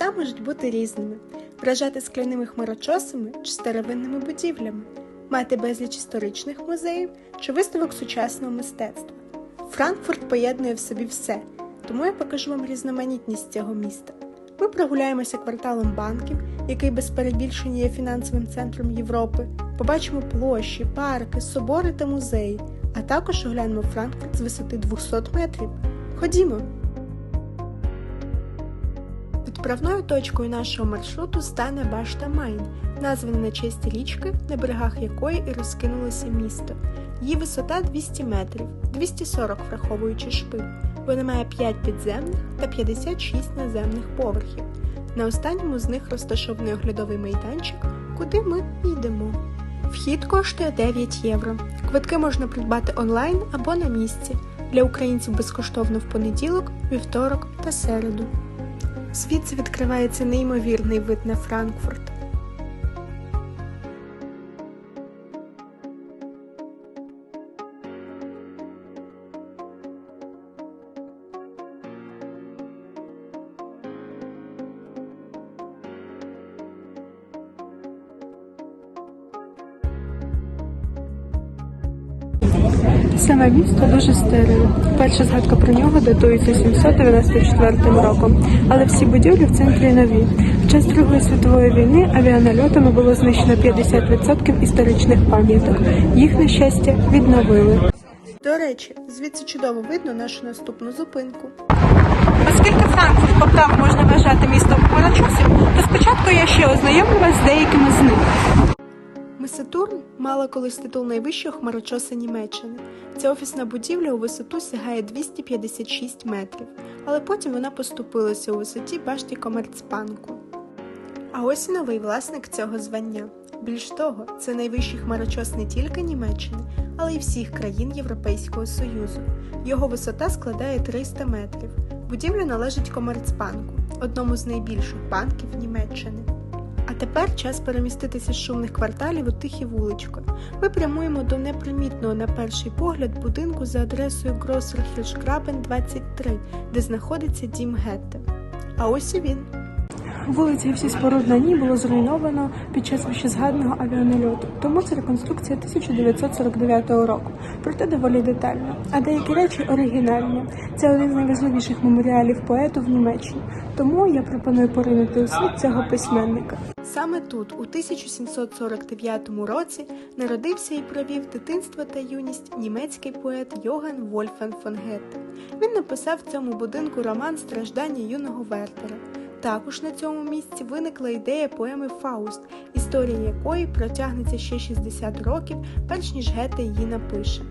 Міста можуть бути різними, вражати скляними хмарочосами чи старовинними будівлями, мати безліч історичних музеїв чи виставок сучасного мистецтва. Франкфурт поєднує в собі все, тому я покажу вам різноманітність цього міста. Ми прогуляємося кварталом банків, який без перебільшення є фінансовим центром Європи. Побачимо площі, парки, собори та музеї, а також оглянемо Франкфурт з висоти 200 метрів. Ходімо! Відправною точкою нашого маршруту стане Башта Майн, названа на честь річки, на берегах якої і розкинулося місто. Її висота 200 метрів, 240 враховуючи шпиль. Вона має 5 підземних та 56 наземних поверхів. На останньому з них розташований оглядовий майданчик, куди ми йдемо. Вхід коштує 9 євро. Квитки можна придбати онлайн або на місці. Для українців безкоштовно в понеділок, вівторок та середу. Звідси відкривається неймовірний вид на Франкфурт. Саме місто дуже старе. Перша згадка про нього датується 794 роком, але всі будівлі в центрі нові. В час Другої світової війни авіанальотами було знищено 50% історичних пам'яток. Їх, на щастя, відновили. До речі, звідси чудово видно нашу наступну зупинку. Оскільки Франкфурт по праву можна вважати містом хмарочосів, то спочатку я ще ознайомлю вас з деякими з них. Месатурн мала колись титул найвищого хмарочоса Німеччини. Ця офісна будівля у висоту сягає 256 метрів, але потім вона поступилася у висоті башті Комерцбанку. А ось і новий власник цього звання. Більш того, це найвищий хмарочос не тільки Німеччини, але й всіх країн Європейського Союзу. Його висота складає 300 метрів. Будівля належить Комерцбанку, одному з найбільших банків Німеччини. А тепер час переміститися з шумних кварталів у тихі вулички. Ми прямуємо до непримітного на перший погляд будинку за адресою Гросерхільшкрабен 23, де знаходиться дім Гетте. А ось і він. Вулиці всі споруд на ній було зруйновано під час вищезгаданого авіанальоту, тому це реконструкція 1949 року, проте доволі детальна. А деякі речі оригінальні. Це один з найважливіших меморіалів поету в Німеччині. Тому я пропоную поринути у світ цього письменника. Саме тут, у 1749 році, народився і провів дитинство та юність німецький поет Йоган Вольфан фон Гетте. Він написав в цьому будинку роман Страждання юного Вертера. Також на цьому місці виникла ідея поеми Фауст, історія якої протягнеться ще 60 років, перш ніж Гете її напише.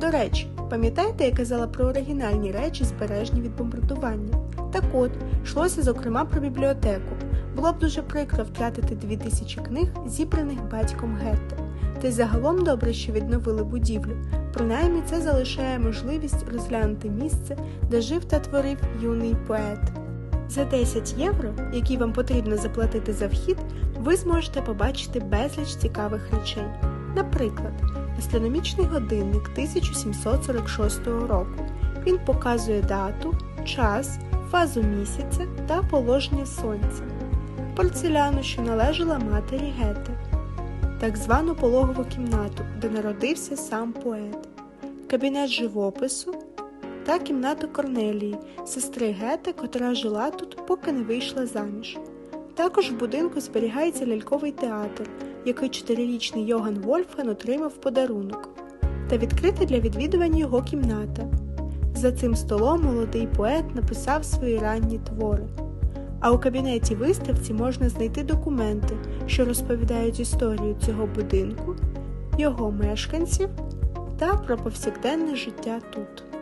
До речі, пам'ятаєте, я казала про оригінальні речі, збережні від бомбардування? Так от, йшлося зокрема про бібліотеку. Було б дуже прикро втратити дві тисячі книг, зібраних батьком Гетте. Та й загалом добре, що відновили будівлю. Принаймні це залишає можливість розглянути місце, де жив та творив юний поет. За 10 євро, які вам потрібно заплатити за вхід, ви зможете побачити безліч цікавих речей. Наприклад, астрономічний годинник 1746 року. Він показує дату, час, фазу місяця та положення сонця. Порцеляну, що належала матері Гете, так звану пологову кімнату, де народився сам поет, кабінет живопису та кімнату Корнелії, сестри Гете, котра жила тут, поки не вийшла заміж. Також в будинку зберігається ляльковий театр, який чотирирічний Йоган Вольфган отримав подарунок, та відкрита для відвідування його кімната. За цим столом молодий поет написав свої ранні твори. А у кабінеті виставці можна знайти документи, що розповідають історію цього будинку, його мешканців та про повсякденне життя тут.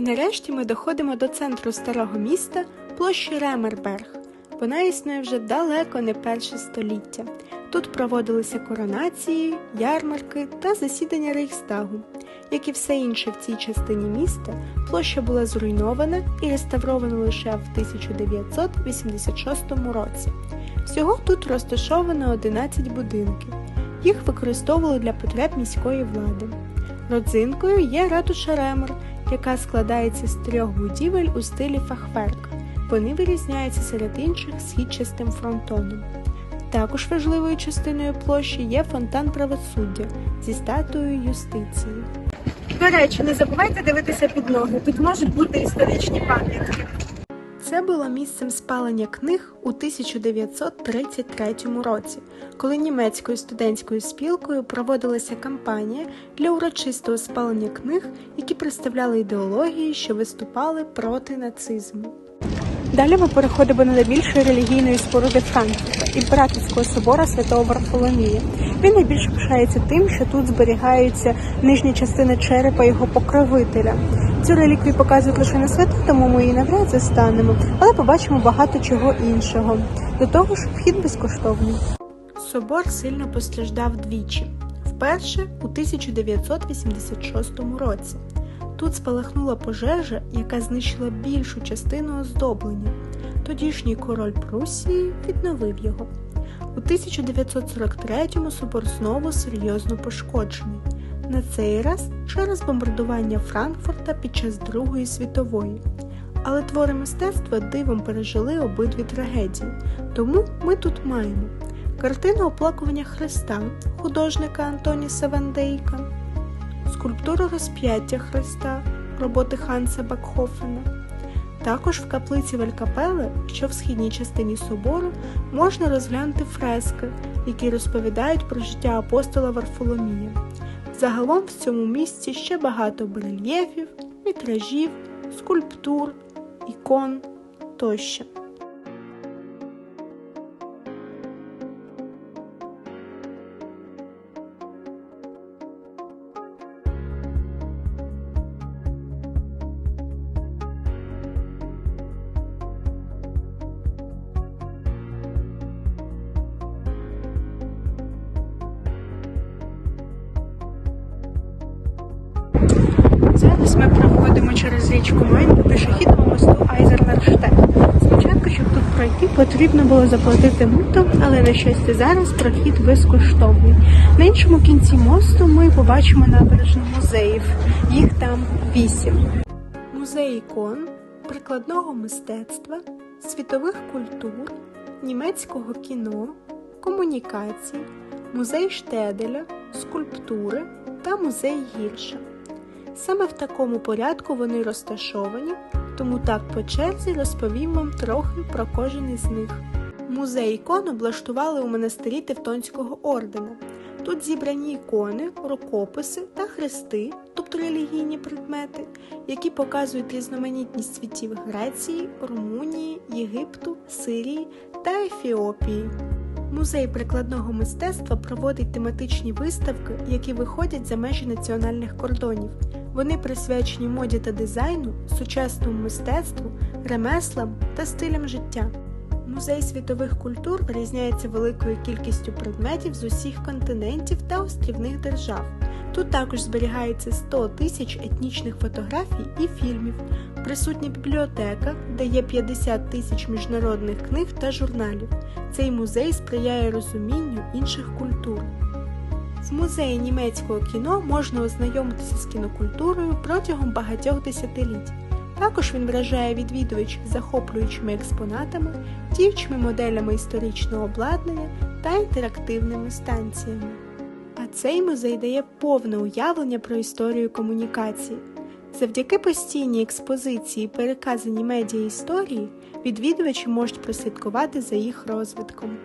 І нарешті ми доходимо до центру старого міста площі Ремерберг. Вона існує вже далеко не перше століття. Тут проводилися коронації, ярмарки та засідання Рейхстагу. Як і все інше в цій частині міста, площа була зруйнована і реставрована лише в 1986 році. Всього тут розташовано 11 будинків. Їх використовували для потреб міської влади. Родзинкою є ратуша Ремер, яка складається з трьох будівель у стилі фахверк. Вони вирізняються серед інших східчастим фронтоном. Також важливою частиною площі є фонтан правосуддя зі статуєю юстиції. До речі, не забувайте дивитися під ноги. Тут можуть бути історичні пам'ятки. Це було місцем спалення книг у 1933 році, коли німецькою студентською спілкою проводилася кампанія для урочистого спалення книг, які представляли ідеології, що виступали проти нацизму. Далі ми переходимо до найбільшої релігійної споруди Франкфурта імператорського собора святого Варфоломія. Він найбільше пишається тим, що тут зберігаються нижні частини черепа його покровителя. Цю реліквію показують лише на свято, тому ми її навряд застанемо, але побачимо багато чого іншого. До того ж, вхід безкоштовний. Собор сильно постраждав двічі. Вперше у 1986 році. Тут спалахнула пожежа, яка знищила більшу частину оздоблення. Тодішній король Прусії відновив його. У 1943-му собор знову серйозно пошкоджений. На цей раз через бомбардування Франкфурта під час Другої світової. Але твори мистецтва дивом пережили обидві трагедії. Тому ми тут маємо картину оплакування Христа художника Антоніса Вандейка, скульптуру розп'яття Христа роботи Ханса Бакхофена. Також в каплиці Велькапеле, що в східній частині собору, можна розглянути фрески, які розповідають про життя апостола Варфоломія. Загалом в цьому місці ще багато барельєфів, вітражів, скульптур, ікон тощо. Через річку Майн по пішохідному мосту Айзернерштет. Спочатку, щоб тут пройти, потрібно було заплатити мито, але на щастя зараз прохід безкоштовний. На іншому кінці мосту ми побачимо набережну музеїв. Їх там вісім. Музей ікон, прикладного мистецтва, світових культур, німецького кіно, комунікацій, музей Штеделя, скульптури та музей Гірша. Саме в такому порядку вони розташовані, тому так по черзі розповім вам трохи про кожен із них. Музей ікон облаштували у монастирі Тевтонського ордена. Тут зібрані ікони, рукописи та хрести, тобто релігійні предмети, які показують різноманітність світів Греції, Румунії, Єгипту, Сирії та Ефіопії. Музей прикладного мистецтва проводить тематичні виставки, які виходять за межі національних кордонів. Вони присвячені моді та дизайну, сучасному мистецтву, ремеслам та стилям життя. Музей світових культур вирізняється великою кількістю предметів з усіх континентів та острівних держав. Тут також зберігається 100 тисяч етнічних фотографій і фільмів. Присутня бібліотека, де є 50 тисяч міжнародних книг та журналів. Цей музей сприяє розумінню інших культур. В музеї німецького кіно можна ознайомитися з кінокультурою протягом багатьох десятиліть. Також він вражає відвідувачів захоплюючими експонатами, діючими моделями історичного обладнання та інтерактивними станціями. А цей музей дає повне уявлення про історію комунікації. Завдяки постійній експозиції і переказаній медіа історії відвідувачі можуть прослідкувати за їх розвитком.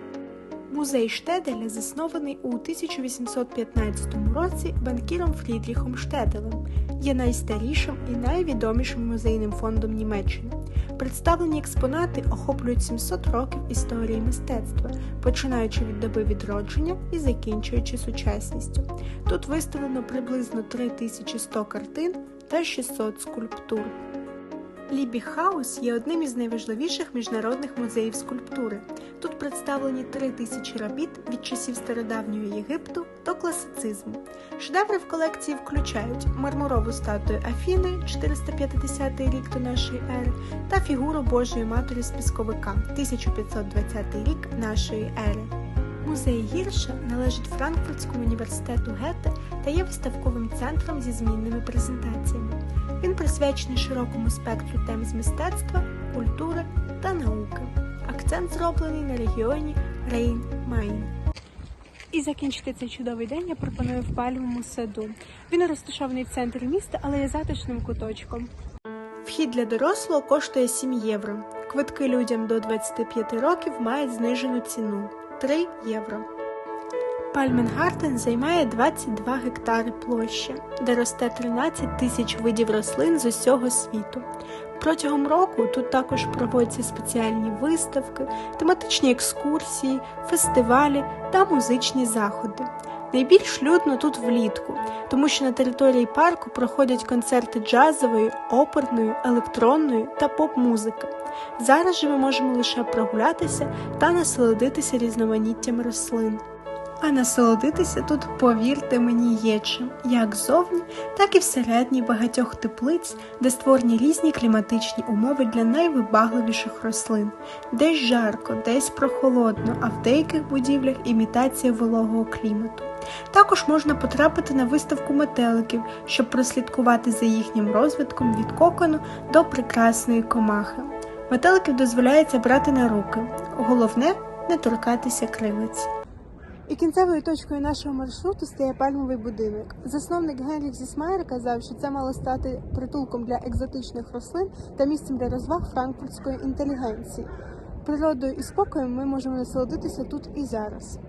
Музей Штеделя заснований у 1815 році банкіром Фрідріхом Штеделем, є найстарішим і найвідомішим музейним фондом Німеччини. Представлені експонати охоплюють 700 років історії мистецтва, починаючи від доби відродження і закінчуючи сучасністю. Тут виставлено приблизно 3100 картин та 600 скульптур. Лібі Хаус є одним із найважливіших міжнародних музеїв скульптури. Тут представлені три тисячі робіт від часів стародавнього Єгипту до класицизму. Шедеври в колекції включають мармурову статую Афіни 450 рік до нашої ери та фігуру Божої Матері з пісковика 1520 рік нашої ери. Музей Гірша належить Франкфуртському університету Гете та є виставковим центром зі змінними презентаціями. Присвячений широкому спектру тем з мистецтва, культури та науки. Акцент зроблений на регіоні Рейн-Майн. І закінчити цей чудовий день я пропоную в пальмовому саду. Він розташований в центрі міста, але є затишним куточком. Вхід для дорослого коштує 7 євро. Квитки людям до 25 років мають знижену ціну 3 євро. Пальменгартен займає 22 гектари площі, де росте 13 тисяч видів рослин з усього світу. Протягом року тут також проводяться спеціальні виставки, тематичні екскурсії, фестивалі та музичні заходи. Найбільш людно тут влітку, тому що на території парку проходять концерти джазової, оперної, електронної та поп-музики. Зараз же ми можемо лише прогулятися та насолодитися різноманіттям рослин. А насолодитися тут, повірте мені, є чим, як ззовні, так і всередині багатьох теплиць, де створені різні кліматичні умови для найвибагливіших рослин. Десь жарко, десь прохолодно, а в деяких будівлях імітація вологого клімату. Також можна потрапити на виставку метеликів, щоб прослідкувати за їхнім розвитком від кокону до прекрасної комахи. Метеликів дозволяється брати на руки. Головне не торкатися кривиць. І кінцевою точкою нашого маршруту стає пальмовий будинок. Засновник Генріх Зісмайер казав, що це мало стати притулком для екзотичних рослин та місцем для розваг франкфуртської інтелігенції. Природою і спокоєм ми можемо насолодитися тут і зараз.